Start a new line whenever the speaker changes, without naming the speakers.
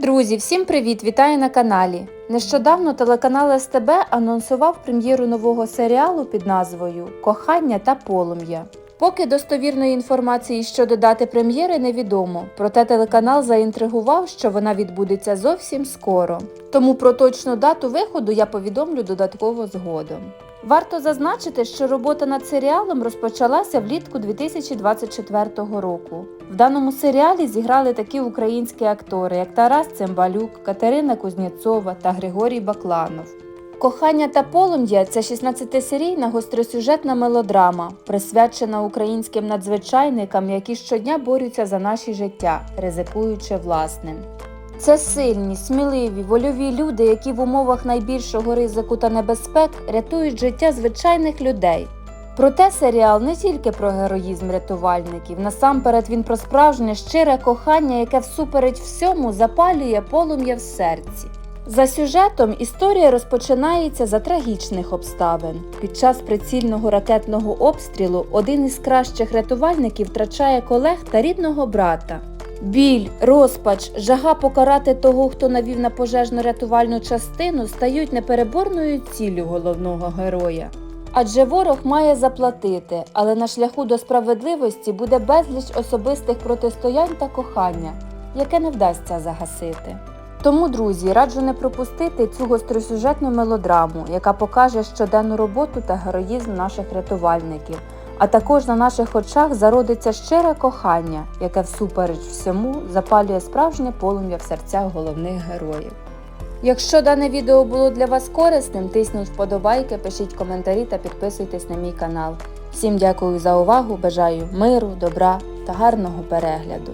Друзі, всім привіт! Вітаю на каналі. Нещодавно телеканал СТБ анонсував прем'єру нового серіалу під назвою Кохання та полум'я. Поки достовірної інформації щодо дати прем'єри невідомо, проте телеканал заінтригував, що вона відбудеться зовсім скоро. Тому про точну дату виходу я повідомлю додатково згодом. Варто зазначити, що робота над серіалом розпочалася влітку 2024 року. В даному серіалі зіграли такі українські актори, як Тарас Цимбалюк, Катерина Кузнєцова та Григорій Бакланов. Кохання та полум'я це 16-серійна гостросюжетна мелодрама, присвячена українським надзвичайникам, які щодня борються за наші життя, ризикуючи власним. Це сильні, сміливі, вольові люди, які в умовах найбільшого ризику та небезпек рятують життя звичайних людей. Проте серіал не тільки про героїзм рятувальників, насамперед він про справжнє щире кохання, яке всупереч всьому запалює полум'я в серці. За сюжетом історія розпочинається за трагічних обставин. Під час прицільного ракетного обстрілу один із кращих рятувальників втрачає колег та рідного брата. Біль, розпач, жага покарати того, хто навів на пожежно-рятувальну частину, стають непереборною ціллю головного героя. Адже ворог має заплатити, але на шляху до справедливості буде безліч особистих протистоянь та кохання, яке не вдасться загасити. Тому, друзі, раджу не пропустити цю гостросюжетну мелодраму, яка покаже щоденну роботу та героїзм наших рятувальників. А також на наших очах зародиться щире кохання, яке всупереч всьому запалює справжнє полум'я в серцях головних героїв. Якщо дане відео було для вас корисним, тисніть вподобайки, пишіть коментарі та підписуйтесь на мій канал. Всім дякую за увагу, бажаю миру, добра та гарного перегляду.